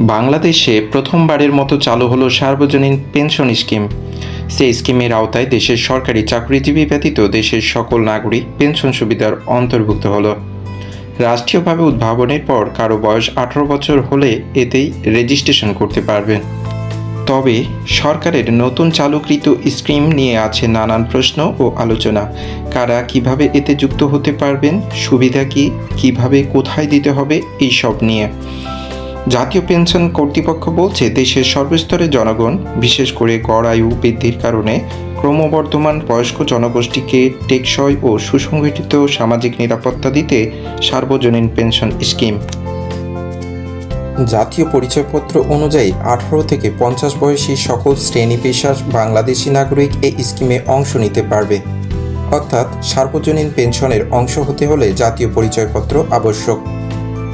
বাংলাদেশে প্রথমবারের মতো চালু হলো সার্বজনীন পেনশন স্কিম। সেই স্কিমের আওতায় দেশের সরকারি চাকরিজীবী ব্যতীত দেশের সকল নাগরিক পেনশন সুবিধার অন্তর্ভুক্ত হলো। রাষ্ট্রীয়ভাবে উদ্ভাবনের পর কারও বয়স আঠারো বছর হলে এতেই রেজিস্ট্রেশন করতে পারবেন। তবে সরকারের নতুন চালুকৃত স্কিম নিয়ে আছে নানান প্রশ্ন ও আলোচনা। কারা কীভাবে এতে যুক্ত হতে পারবেন? সুবিধা কি? কীভাবে কোথায় দিতে হবে? এই সব নিয়ে। জাতীয় পেনশন কর্তৃপক্ষ বলছে, দেশের সর্বস্তরের জনগণ, বিশেষ করে গড় আয়ু বৃদ্ধির কারণে ক্রমবর্ধমান বয়স্ক জনগোষ্ঠীকে টেকসই ও সুসংগঠিত সামাজিক নিরাপত্তা দিতে সার্বজনীন পেনশন স্কিম। জাতীয় পরিচয়পত্র অনুযায়ী আঠারো থেকে পঞ্চাশ বয়সী সকল শ্রেণি পেশার বাংলাদেশি নাগরিক এই স্কিমে অংশ নিতে পারবে। অর্থাৎ সার্বজনীন পেনশনের অংশ হতে হলে জাতীয় পরিচয়পত্র আবশ্যক।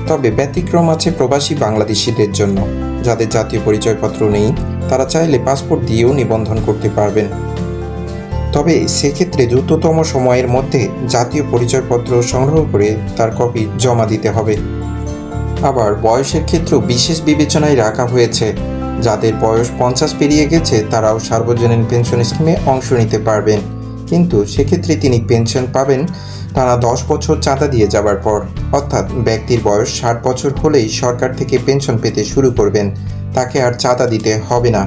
তবে ব্যতিক্রম আছে প্রবাসী বাংলাদেশিদের জন্য। যাদের জাতীয় পরিচয়পত্র নেই, তারা চাইলে পাসপোর্ট দিয়েও নিবন্ধন করতে পারবেন। তবে সেক্ষেত্রে দ্রুততম সময়ের মধ্যে জাতীয় পরিচয়পত্র সংগ্রহ করে তার কপি জমা দিতে হবে। আবার বয়সের ক্ষেত্রেও বিশেষ বিবেচনায় রাখা হয়েছে। যাদের বয়স পঞ্চাশ পেরিয়ে গেছে, তারাও সার্বজনীন পেনশন স্কিমে অংশ নিতে পারবেন। কিন্তু সেক্ষেত্রে তিনি পেনশন পাবেন টানা দশ বছর চাঁদা দিয়ে যাবার পর, অর্থাৎ ব্যক্তির বয়স ষাট বছর হলেই সরকার থেকে পেনশন পেতে শুরু করবেন, তাকে আর চাঁদা দিতে হবে না।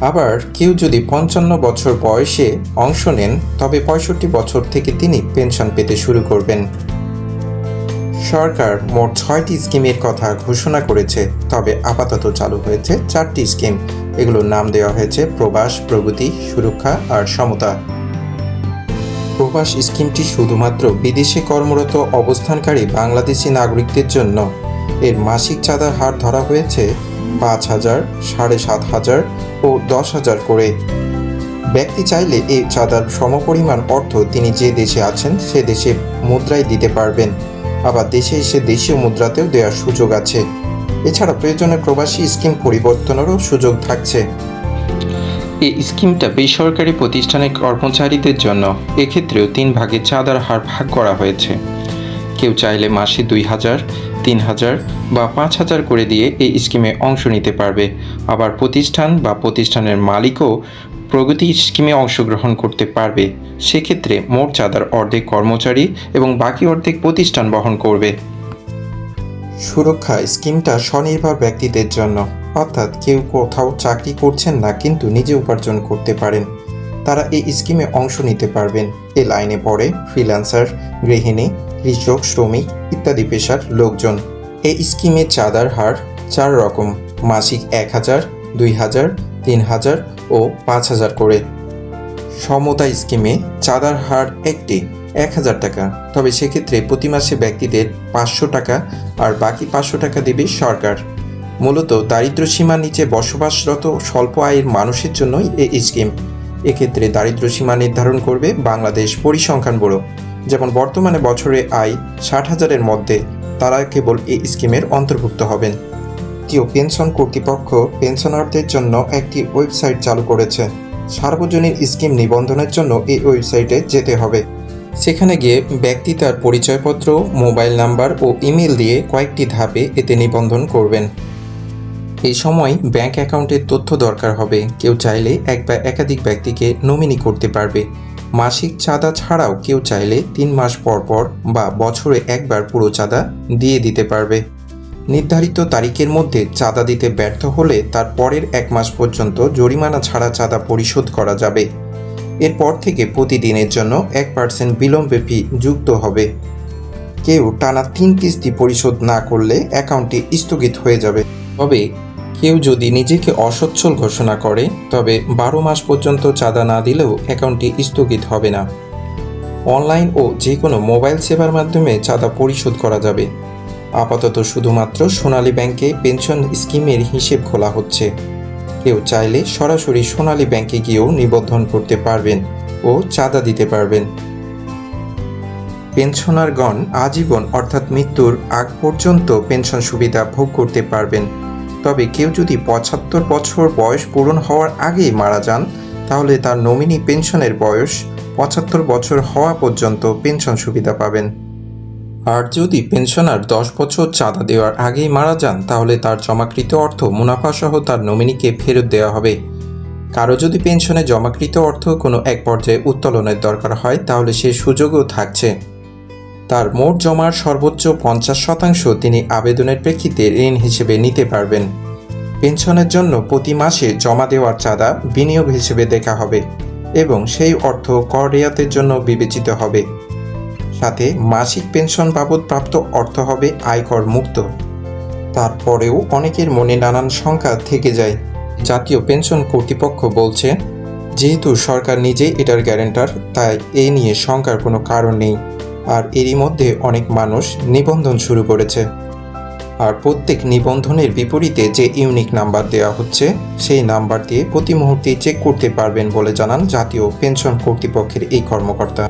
আবার কেউ যদি পঞ্চান্ন বছর বয়সে অংশ নেন, তবে পঁয়ষট্টি বছর থেকে তিনি পেনশন পেতে শুরু করবেন। সরকার মোট ছয়টি স্কিমের কথা ঘোষণা করেছে, তবে আপাতত চালু হয়েছে চারটি স্কিম। এগুলোর নাম দেওয়া হয়েছে প্রবাস, প্রগতি, সুরক্ষা আর সমতা। প্রবাস স্কিমটি শুধুমাত্র বিদেশে কর্মরত অবস্থানকারী বাংলাদেশি নাগরিকদের জন্য। এর মাসিক চাঁদার হার ধরা হয়েছে পাঁচ হাজার, সাড়ে সাত হাজার ও দশ হাজার করে। ব্যক্তি চাইলে এই চাঁদার সমপরিমাণ অর্থ তিনি যে দেশে আছেন সে দেশে মুদ্রায় দিতে পারবেন। আবার দেশে এসে দেশীয় মুদ্রাতেও দেওয়ার সুযোগ আছে। এছাড়া প্রয়োজনে প্রবাসী স্কিম পরিবর্তনেরও সুযোগ থাকছে। এই স্কিমটা বেসরকারি প্রতিষ্ঠানের কর্মচারীদের জন্য। এক্ষেত্রেও তিন ভাগে চাঁদার হার ভাগ করা হয়েছে। কেউ চাইলে মাসে দুই হাজার, তিন হাজার বা পাঁচ হাজার করে দিয়ে এই স্কিমে অংশ নিতে পারবে। আবার প্রতিষ্ঠান বা প্রতিষ্ঠানের মালিকও প্রগতি স্কিমে অংশগ্রহণ করতে পারবে। সেক্ষেত্রে মোট চাঁদার অর্ধেক কর্মচারী এবং বাকি অর্ধেক প্রতিষ্ঠান বহন করবে। সুরক্ষা স্কিমটা স্বনির্ভর ব্যক্তিদের জন্য। অর্থাৎ কেউ কোথাও চাকরি করছেন না, কিন্তু নিজে উপার্জন করতে পারেন। তারা এই স্কিমে অংশ নিতে পারবেন। এ লাইনে পড়ে ফ্রিল্যান্সার, গৃহিণী, কৃষক, শ্রমিক ইত্যাদি পেশার লোকজন। এই স্কিমে চাঁদার হার চার রকম, মাসিক এক হাজার, দুই হাজার, তিন হাজার ও পাঁচ হাজার করে। সমতা স্কিমে চাঁদার হার একটি, এক হাজার টাকা। তবে সেক্ষেত্রে প্রতি মাসে ব্যক্তিদের পাঁচশো টাকা আর বাকি পাঁচশো টাকা দেবে সরকার। মূলত দারিদ্র্য সীমার নিচে বসবাসরত স্বল্প আয়ের মানুষের জন্যই এই স্কিম। এক্ষেত্রে দারিদ্র্য সীমা নির্ধারণ করবে বাংলাদেশ পরিসংখ্যান ব্যুরো। যেমন বর্তমানে বছরে আয় ষাট হাজারের মধ্যে, তারা কেবল এই স্কিমের অন্তর্ভুক্ত হবেন। জাতীয় পেনশন কর্তৃপক্ষ পেনশনারদের জন্য একটি ওয়েবসাইট চালু করেছে। সার্বজনীন স্কিম নিবন্ধনের জন্য এই ওয়েবসাইটে যেতে হবে। সেখানে গিয়ে ব্যক্তি তার পরিচয়পত্র, মোবাইল নাম্বার ও ইমেল দিয়ে কয়েকটি ধাপে এতে নিবন্ধন করবেন। এই সময় ব্যাংক অ্যাকাউন্টের তথ্য দরকার হবে। কেউ চাইলে এক বা একাধিক ব্যক্তিকে নমিনি করতে পারবে। মাসিক চাঁদা ছাড়াও কেউ চাইলে তিন মাস পর পর বা বছরে একবার পুরো চাঁদা দিয়ে দিতে পারবে। নির্ধারিত তারিখের মধ্যে চাঁদা দিতে ব্যর্থ হলে তার পরের এক মাস পর্যন্ত জরিমানা ছাড়া চাঁদা পরিশোধ করা যাবে। এরপর থেকে প্রতিদিনের জন্য এক পার্সেন্ট বিলম্বে ফি যুক্ত হবে। কেউ টানা তিন কিস্তি পরিশোধ না করলে অ্যাকাউন্টটি স্থগিত হয়ে যাবে। তবে কেউ যদি নিজেকে অসচ্ছল ঘোষণা করে, তবে বারো মাস পর্যন্ত চাঁদা না দিলেও অ্যাকাউন্টটি স্থগিত হবে না। অনলাইন ও যে কোনো মোবাইল সেবার মাধ্যমে চাঁদা পরিশোধ করা যাবে। আপাতত শুধুমাত্র সোনালী ব্যাংকে পেনশন স্কিমের হিসেব খোলা হচ্ছে। কেউ চাইলে সরাসরি সোনালী ব্যাংকে গিয়েও নিবন্ধন করতে পারবেন ও চাঁদা দিতে পারবেন। পেনশনারগণ আজীবন অর্থাৎ মৃত্যুর আগ পর্যন্ত পেনশন সুবিধা ভোগ করতে পারবেন। তবে কেউ যদি পঁচাত্তর বছর বয়স পূরণ হওয়ার আগেই মারা যান, তাহলে তার নমিনি পেনশনের বয়স পঁচাত্তর বছর হওয়া পর্যন্ত পেনশন সুবিধা পাবেন। আর যদি পেনশনার দশ বছর চাঁদা দেওয়ার আগেই মারা যান, তাহলে তার জমাকৃত অর্থ মুনাফাসহ তার নমিনিকে ফেরত দেওয়া হবে। কারও যদি পেনশনে জমাকৃত অর্থ কোনো এক পর্যায়ে উত্তোলনের দরকার হয়, তাহলে সে সুযোগও থাকছে। তার মোট জমার সর্বোচ্চ পঞ্চাশ শতাংশ তিনি আবেদনের প্রেক্ষিতে ঋণ হিসেবে নিতে পারবেন। পেনশনের জন্য প্রতি মাসে জমা দেওয়ার চাঁদা বিনিয়োগ হিসেবে দেখা হবে এবং সেই অর্থ কর রেয়াতের জন্য বিবেচিত হবে। সাথে মাসিক পেনশন বাবদ প্রাপ্ত অর্থ হবে আয়কর মুক্ত। তারপরেও অনেকের মনে নানান শঙ্কা থেকে যায়। জাতীয় পেনশন কর্তৃপক্ষ বলছে, যেহেতু সরকার নিজেই এটার গ্যারেন্টার, তাই এ নিয়ে শঙ্কার কোনো কারণ নেই। আর এরই মধ্যে অনেক মানুষ নিবন্ধন শুরু করেছে। আর প্রত্যেক নিবন্ধনের বিপরীতে যে ইউনিক নাম্বার দেওয়া হচ্ছে, সেই নাম্বার দিয়ে প্রতি মুহূর্তে চেক করতে পারবেন বলে জানান জাতীয় পেনশন কর্তৃপক্ষের এই কর্মকর্তা।